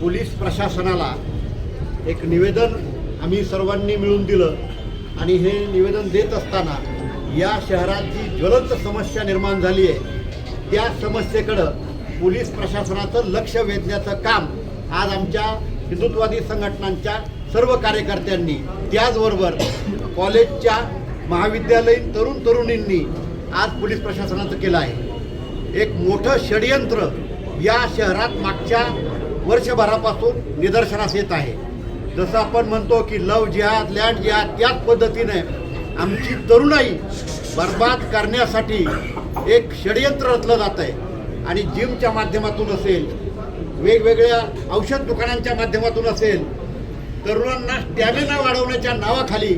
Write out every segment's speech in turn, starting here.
Police प्रशासनाला एक निवेदन आम्ही सर्वांनी मिळून दिलं. आणि हे निवेदन देत असताना या शहरात जी ज्वलंत समस्या निर्माण झाली आहे. त्या समस्येकडं पोलीस प्रशासनाचं लक्ष वेधण्याचं काम आज आमच्या हिंदुत्ववादी संघटनांच्या सर्व कार्यकर्त्यांनी त्याचबरोबर कॉलेजच्या महाविद्यालयीन तरुण तरुणींनी आज पोलीस प्रशासनाचं केलं आहे. एक मोठं षडयंत्र या शहरात मागच्या वर्षभरापासून निदर्शनास येत आहे. जसं आपण म्हणतो की लव जिहाद लँड जिहाद त्याच पद्धतीने आमची तरुणाई बर्बाद करण्यासाठी एक षडयंत्र रचलं जात आहे. आणि जिमच्या माध्यमातून असेल वेगवेगळ्या औषध दुकानांच्या माध्यमातून असेल तरुणांना स्टॅमिना वाढवण्याच्या नावाखाली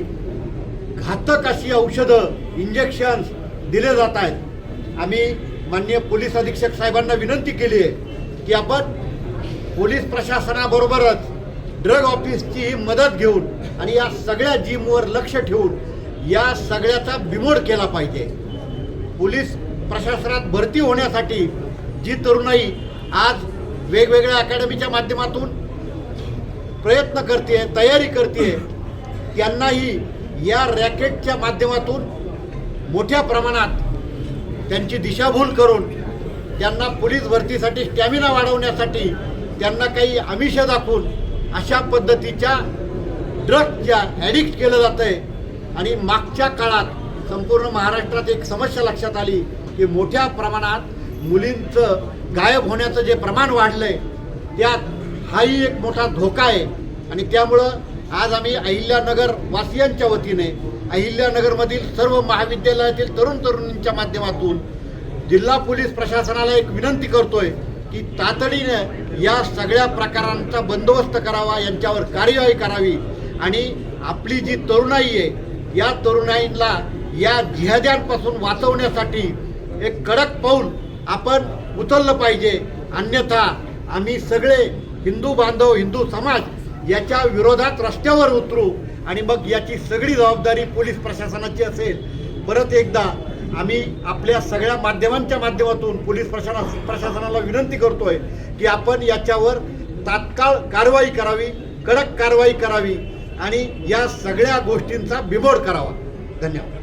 घातक अशी औषधं इंजेक्शन्स दिले जात आहेत. आम्ही माननीय पोलीस अधीक्षक साहेबांना विनंती केली आहे की आपण पोलीस प्रशासनाबरोबरच ड्रग ऑफिसची मदत घेऊन आणि या सगळ्या जिमवर लक्ष ठेवून या सगळ्याचा बिमोड केला पाहिजे. पोलीस प्रशासनात भरती होण्यासाठी जी तरुणाई आज वेगवेगळ्या अकॅडमीच्या माध्यमातून प्रयत्न करते तयारी करते त्यांनाही या रॅकेटच्या माध्यमातून मोठ्या प्रमाणात त्यांची दिशाभूल करून त्यांना पोलीस भरतीसाठी स्टॅमिना वाढवण्यासाठी त्यांना काही आमिष दाखवून अशा पद्धतीच्या ड्रग्सच्या ॲडिक्ट केलं जातं आहे आणि मागच्या काळात संपूर्ण महाराष्ट्रात एक समस्या लक्षात आली की मोठ्या प्रमाणात मुलींचं गायब होण्याचं जे प्रमाण वाढलं आहे त्यात हाही एक मोठा धोका आहे. आणि त्यामुळं आज आम्ही अहिल्यानगर वासियांच्या वतीने अहिल्यानगरमधील सर्व महाविद्यालयातील तरुण तरुणींच्या माध्यमातून जिल्हा पोलीस प्रशासनाला एक विनंती करतोय की तातडीनं या सगळ्या प्रकारांचा बंदोबस्त करावा यांच्यावर कार्यवाही करावी. आणि आपली जी तरुणाई आहे या तरुणाईला या जिहाद्यांपासून वाचवण्यासाठी एक कडक पाऊल आपण उचललं पाहिजे. अन्यथा आम्ही सगळे हिंदू बांधव हिंदू समाज याच्या विरोधात रस्त्यावर उतरू आणि मग याची सगळी जबाबदारी पोलीस प्रशासनाची असेल. परत एकदा आम्ही आपल्या सगळ्या माध्यमांच्या माध्यमातून पोलीस प्रशासना प्रशासनाला विनंती करतोय की आपण याच्यावर तात्काळ कारवाई करावी कडक कारवाई करावी आणि या सगळ्या गोष्टींचा बिमोड करावा. धन्यवाद.